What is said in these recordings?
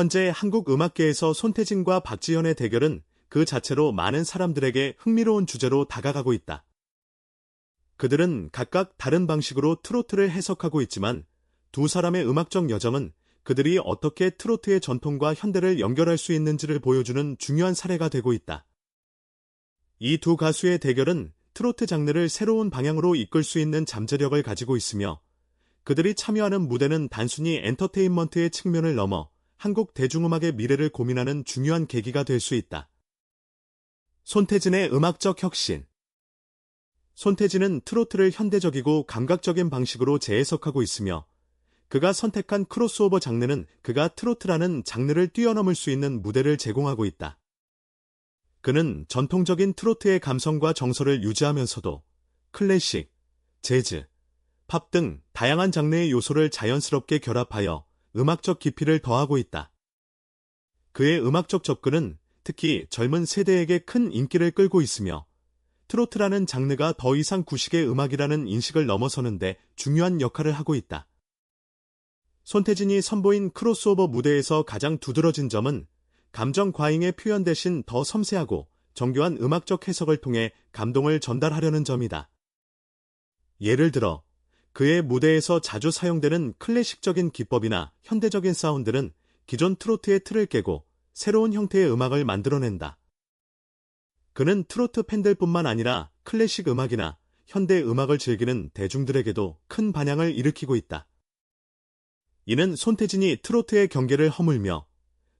현재 한국 음악계에서 손태진과 박지현의 대결은 그 자체로 많은 사람들에게 흥미로운 주제로 다가가고 있다. 그들은 각각 다른 방식으로 트로트를 해석하고 있지만 두 사람의 음악적 여정은 그들이 어떻게 트로트의 전통과 현대를 연결할 수 있는지를 보여주는 중요한 사례가 되고 있다. 이 두 가수의 대결은 트로트 장르를 새로운 방향으로 이끌 수 있는 잠재력을 가지고 있으며 그들이 참여하는 무대는 단순히 엔터테인먼트의 측면을 넘어 한국 대중음악의 미래를 고민하는 중요한 계기가 될 수 있다. 손태진의 음악적 혁신 손태진은 트로트를 현대적이고 감각적인 방식으로 재해석하고 있으며 그가 선택한 크로스오버 장르는 그가 트로트라는 장르를 뛰어넘을 수 있는 무대를 제공하고 있다. 그는 전통적인 트로트의 감성과 정서를 유지하면서도 클래식, 재즈, 팝 등 다양한 장르의 요소를 자연스럽게 결합하여 음악적 깊이를 더하고 있다. 그의 음악적 접근은 특히 젊은 세대에게 큰 인기를 끌고 있으며 트로트라는 장르가 더 이상 구식의 음악이라는 인식을 넘어서는데 중요한 역할을 하고 있다. 손태진이 선보인 크로스오버 무대에서 가장 두드러진 점은 감정 과잉의 표현 대신 더 섬세하고 정교한 음악적 해석을 통해 감동을 전달하려는 점이다. 예를 들어 그의 무대에서 자주 사용되는 클래식적인 기법이나 현대적인 사운드는 기존 트로트의 틀을 깨고 새로운 형태의 음악을 만들어낸다. 그는 트로트 팬들뿐만 아니라 클래식 음악이나 현대 음악을 즐기는 대중들에게도 큰 반향을 일으키고 있다. 이는 손태진이 트로트의 경계를 허물며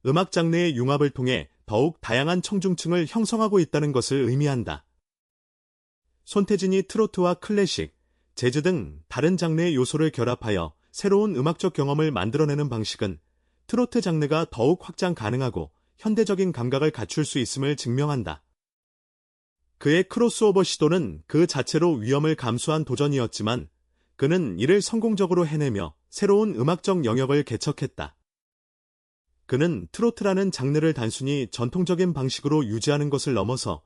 음악 장르의 융합을 통해 더욱 다양한 청중층을 형성하고 있다는 것을 의미한다. 손태진이 트로트와 클래식, 재즈 등 다른 장르의 요소를 결합하여 새로운 음악적 경험을 만들어내는 방식은 트로트 장르가 더욱 확장 가능하고 현대적인 감각을 갖출 수 있음을 증명한다. 그의 크로스오버 시도는 그 자체로 위험을 감수한 도전이었지만 그는 이를 성공적으로 해내며 새로운 음악적 영역을 개척했다. 그는 트로트라는 장르를 단순히 전통적인 방식으로 유지하는 것을 넘어서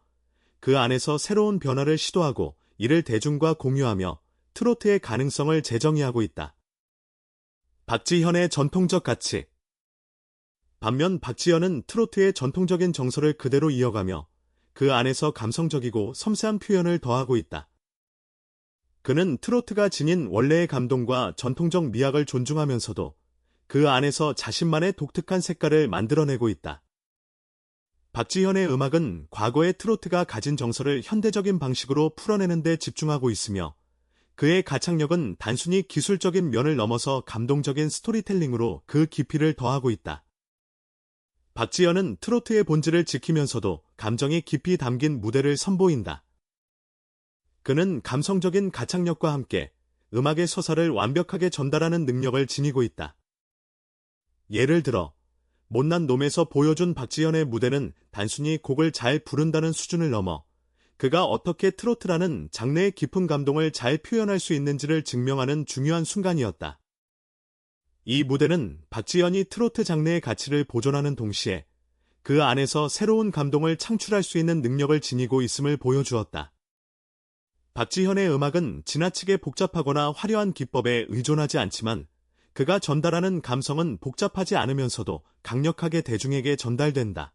그 안에서 새로운 변화를 시도하고 이를 대중과 공유하며 트로트의 가능성을 재정의하고 있다. 박지현의 전통적 가치 반면 박지현은 트로트의 전통적인 정서를 그대로 이어가며 그 안에서 감성적이고 섬세한 표현을 더하고 있다. 그는 트로트가 지닌 원래의 감동과 전통적 미학을 존중하면서도 그 안에서 자신만의 독특한 색깔을 만들어내고 있다. 박지현의 음악은 과거의 트로트가 가진 정서를 현대적인 방식으로 풀어내는 데 집중하고 있으며 그의 가창력은 단순히 기술적인 면을 넘어서 감동적인 스토리텔링으로 그 깊이를 더하고 있다. 박지현은 트로트의 본질을 지키면서도 감정이 깊이 담긴 무대를 선보인다. 그는 감성적인 가창력과 함께 음악의 서사를 완벽하게 전달하는 능력을 지니고 있다. 예를 들어 못난 놈에서 보여준 박지현의 무대는 단순히 곡을 잘 부른다는 수준을 넘어 그가 어떻게 트로트라는 장르의 깊은 감동을 잘 표현할 수 있는지를 증명하는 중요한 순간이었다. 이 무대는 박지현이 트로트 장르의 가치를 보존하는 동시에 그 안에서 새로운 감동을 창출할 수 있는 능력을 지니고 있음을 보여주었다. 박지현의 음악은 지나치게 복잡하거나 화려한 기법에 의존하지 않지만 그가 전달하는 감성은 복잡하지 않으면서도 강력하게 대중에게 전달된다.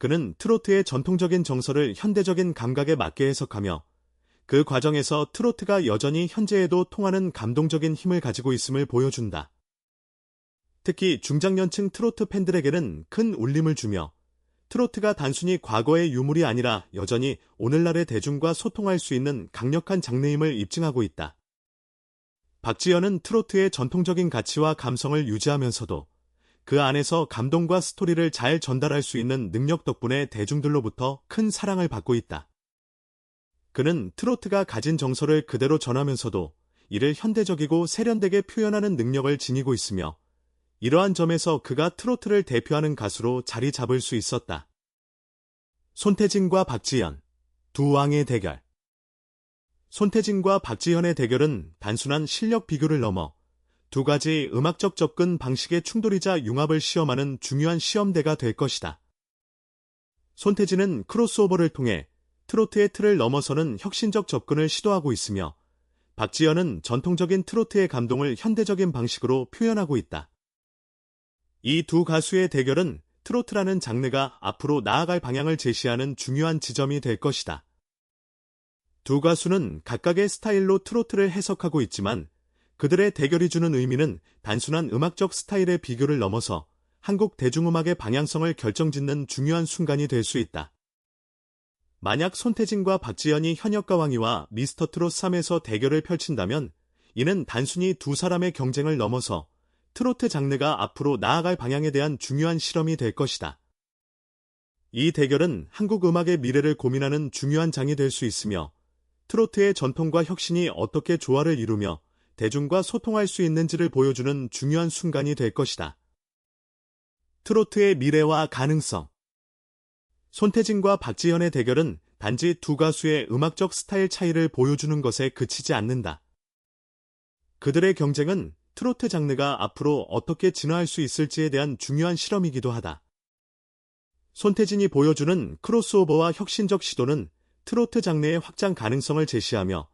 그는 트로트의 전통적인 정서를 현대적인 감각에 맞게 해석하며 그 과정에서 트로트가 여전히 현재에도 통하는 감동적인 힘을 가지고 있음을 보여준다. 특히 중장년층 트로트 팬들에게는 큰 울림을 주며 트로트가 단순히 과거의 유물이 아니라 여전히 오늘날의 대중과 소통할 수 있는 강력한 장르임을 입증하고 있다. 박지현은 트로트의 전통적인 가치와 감성을 유지하면서도 그 안에서 감동과 스토리를 잘 전달할 수 있는 능력 덕분에 대중들로부터 큰 사랑을 받고 있다. 그는 트로트가 가진 정서를 그대로 전하면서도 이를 현대적이고 세련되게 표현하는 능력을 지니고 있으며 이러한 점에서 그가 트로트를 대표하는 가수로 자리 잡을 수 있었다. 손태진과 박지현, 두 왕의 대결. 손태진과 박지현의 대결은 단순한 실력 비교를 넘어 두 가지 음악적 접근 방식의 충돌이자 융합을 시험하는 중요한 시험대가 될 것이다. 손태진은 크로스오버를 통해 트로트의 틀을 넘어서는 혁신적 접근을 시도하고 있으며 박지현은 전통적인 트로트의 감동을 현대적인 방식으로 표현하고 있다. 이 두 가수의 대결은 트로트라는 장르가 앞으로 나아갈 방향을 제시하는 중요한 지점이 될 것이다. 두 가수는 각각의 스타일로 트로트를 해석하고 있지만 그들의 대결이 주는 의미는 단순한 음악적 스타일의 비교를 넘어서 한국 대중음악의 방향성을 결정짓는 중요한 순간이 될 수 있다. 만약 손태진과 박지현이 현역 가왕이와 미스터트롯 3에서 대결을 펼친다면 이는 단순히 두 사람의 경쟁을 넘어서 트로트 장르가 앞으로 나아갈 방향에 대한 중요한 실험이 될 것이다. 이 대결은 한국 음악의 미래를 고민하는 중요한 장이 될 수 있으며 트로트의 전통과 혁신이 어떻게 조화를 이루며 대중과 소통할 수 있는지를 보여주는 중요한 순간이 될 것이다. 트로트의 미래와 가능성 손태진과 박지현의 대결은 단지 두 가수의 음악적 스타일 차이를 보여주는 것에 그치지 않는다. 그들의 경쟁은 트로트 장르가 앞으로 어떻게 진화할 수 있을지에 대한 중요한 실험이기도 하다. 손태진이 보여주는 크로스오버와 혁신적 시도는 트로트 장르의 확장 가능성을 제시하며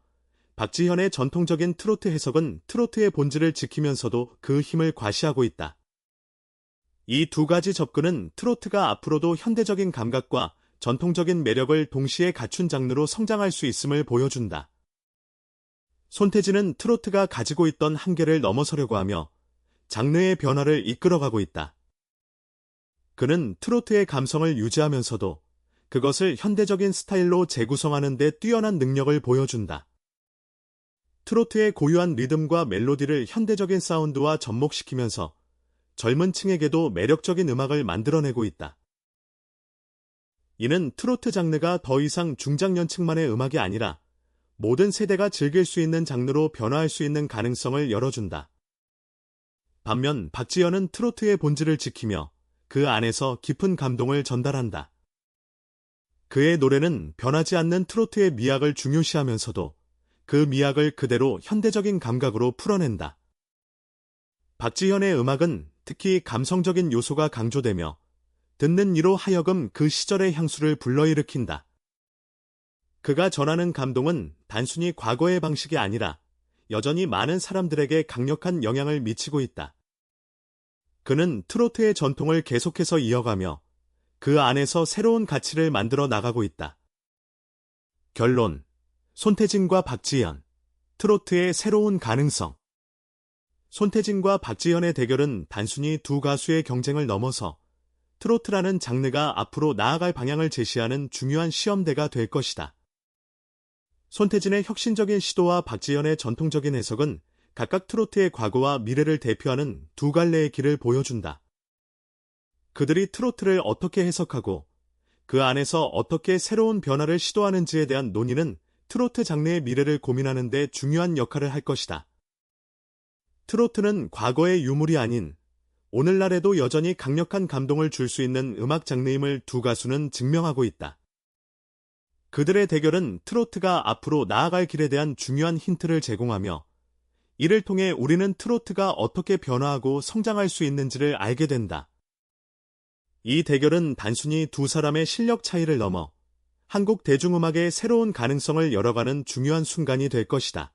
박지현의 전통적인 트로트 해석은 트로트의 본질을 지키면서도 그 힘을 과시하고 있다. 이 두 가지 접근은 트로트가 앞으로도 현대적인 감각과 전통적인 매력을 동시에 갖춘 장르로 성장할 수 있음을 보여준다. 손태진은 트로트가 가지고 있던 한계를 넘어서려고 하며 장르의 변화를 이끌어가고 있다. 그는 트로트의 감성을 유지하면서도 그것을 현대적인 스타일로 재구성하는 데 뛰어난 능력을 보여준다. 트로트의 고유한 리듬과 멜로디를 현대적인 사운드와 접목시키면서 젊은 층에게도 매력적인 음악을 만들어내고 있다. 이는 트로트 장르가 더 이상 중장년층만의 음악이 아니라 모든 세대가 즐길 수 있는 장르로 변화할 수 있는 가능성을 열어준다. 반면 박지현은 트로트의 본질을 지키며 그 안에서 깊은 감동을 전달한다. 그의 노래는 변하지 않는 트로트의 미학을 중요시하면서도 그 미학을 그대로 현대적인 감각으로 풀어낸다. 박지현의 음악은 특히 감성적인 요소가 강조되며 듣는 이로 하여금 그 시절의 향수를 불러일으킨다. 그가 전하는 감동은 단순히 과거의 방식이 아니라 여전히 많은 사람들에게 강력한 영향을 미치고 있다. 그는 트로트의 전통을 계속해서 이어가며 그 안에서 새로운 가치를 만들어 나가고 있다. 결론. 손태진과 박지현. 트로트의 새로운 가능성. 손태진과 박지현의 대결은 단순히 두 가수의 경쟁을 넘어서 트로트라는 장르가 앞으로 나아갈 방향을 제시하는 중요한 시험대가 될 것이다. 손태진의 혁신적인 시도와 박지현의 전통적인 해석은 각각 트로트의 과거와 미래를 대표하는 두 갈래의 길을 보여준다. 그들이 트로트를 어떻게 해석하고 그 안에서 어떻게 새로운 변화를 시도하는지에 대한 논의는 트로트 장르의 미래를 고민하는 데 중요한 역할을 할 것이다. 트로트는 과거의 유물이 아닌 오늘날에도 여전히 강력한 감동을 줄 수 있는 음악 장르임을 두 가수는 증명하고 있다. 그들의 대결은 트로트가 앞으로 나아갈 길에 대한 중요한 힌트를 제공하며 이를 통해 우리는 트로트가 어떻게 변화하고 성장할 수 있는지를 알게 된다. 이 대결은 단순히 두 사람의 실력 차이를 넘어 한국 대중음악의 새로운 가능성을 열어가는 중요한 순간이 될 것이다.